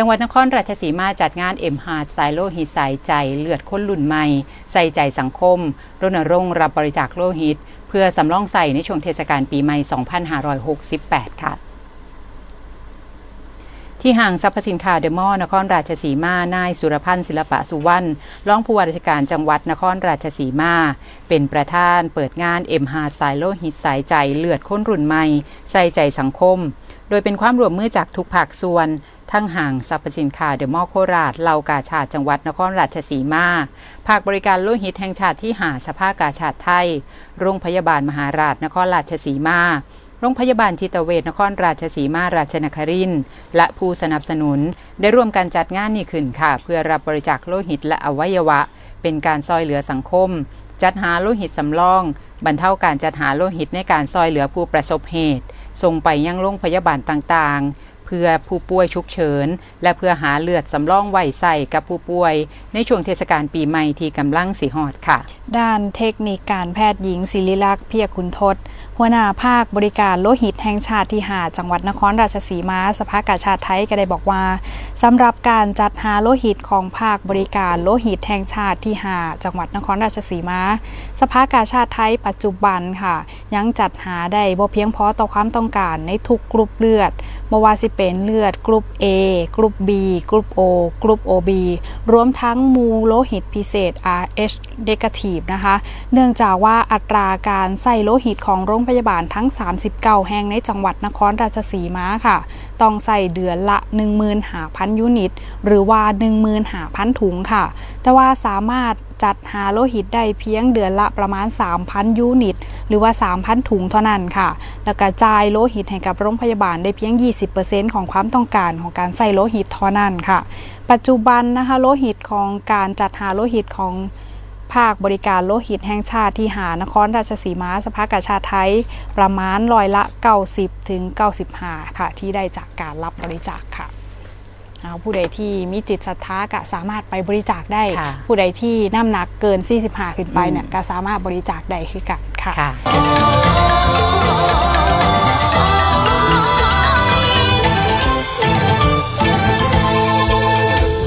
จังหวัดนครราชสีมาจัดงานเอ็มฮาร์ดสายโลหิตสายใจเลือดคนรุ่นใหม่ ใส่ใจสังคม รณรงค์รับบริจาคโลหิต เพื่อสำรองใส่ในช่วงเทศกาลปีใหม่ 2568 ค่ะที่ห้างสรรพสินค้าเดอะมอลล์นครราชสีมา นายสุรพันธ์ศิลปะสุวรรณรองผู้ว่าราชการจังหวัดนครราชสีมา เป็นประธานเปิดงานเอ็มฮาสายโลหิตสายใจเลือดคนรุ่นใหม่ ใส่ใจสังคม โดยเป็นความร่วมมือจากทุกภาคส่วน ทั้งห่างสรรพสินค้าเดอะมอลโคราชเหล่ากาชาติจังหวัดนครราชสีมาภาคบริการโลหิตแห่งชาติที่หาสภากาชาติไทย โรงพยาบาลมหาราชนครราชสีมาโรงพยาบาลจิตเวชนครราชสีมาราชนครินทร์และผู้สนับสนุน ได้ร่วมกันจัดงานนี้ขึ้นค่ะ เพื่อรับบริจาคโลหิตและอวัยวะ เป็นการซอยเหลือสังคม จัดหาโลหิตสำรอง บรรเทาการจัดหาโลหิตในการซอยเหลือผู้ประสบเหตุ ส่งไปยังโรงพยาบาลต่างๆ เพื่อผู้ป่วยฉุกเฉิน และเพื่อหาเลือดสำรองไว้ใส่กับผู้ป่วย ในช่วงเทศกาลปีใหม่ที่กำลังสีหอดค่ะ ด้านเทคนิคการแพทย์หญิงศิริลักษ์เพียคุณทศ หัวหน้าภาคบริการโลหิตแห่งชาติที่หาจังหวัดนครราชสีมาสภากาชาติไทยก็ได้บอกว่าสำหรับการจัดหาโลหิตของภาคบริการโลหิตแห่งชาติที่หาจังหวัดนครราชสีมาสภากาชาติไทยปัจจุบันค่ะ ยังจัดหาได้บ่เพียงพอต่อความต้องการในทุกกรุ๊ปเลือดบ่ว่าสิเป็นเลือดกรุ๊ป A กรุ๊ป B กรุ๊ป O กรุ๊ป OB รวมทั้งมูโลหิตพิเศษ RH negative นะคะ เนื่องจากว่าอัตราการใส่โลหิตของโรงพยาบาลทั้ง 39 แห่งในจังหวัดนครราชสีมาค่ะ ต้องใส่เดือนละ 15,000 ยูนิต หรือว่า 15,000 ถุงค่ะ แต่ว่าสามารถ จัดหาโลหิตได้เพียงเดือนละประมาณ 3,000 ยูนิต หรือว่า 3,000 ถุงเท่านั้นค่ะ แล้วกระจายโลหิตให้กับโรงพยาบาลได้เพียง 20%ของความต้องการของการใส่โลหิตเท่านั้นค่ะ ปัจจุบันนะคะโลหิตของการจัดหาโลหิตของภาคบริการโลหิตแห่งชาติที่หานครราชสีมาสภากาชาติไทย ประมาณร้อยละ 90 ถึง 95 ค่ะ ที่ได้จากการรับบริจาคค่ะ เอาผู้ใดที่มีจิตศรัทธาก็สามารถไปบริจาคได้ค่ะผู้ใดที่น้ำหนักเกิน 45 ขึ้นไปเนี่ยก็สามารถบริจาคได้คือกันค่ะค่ะ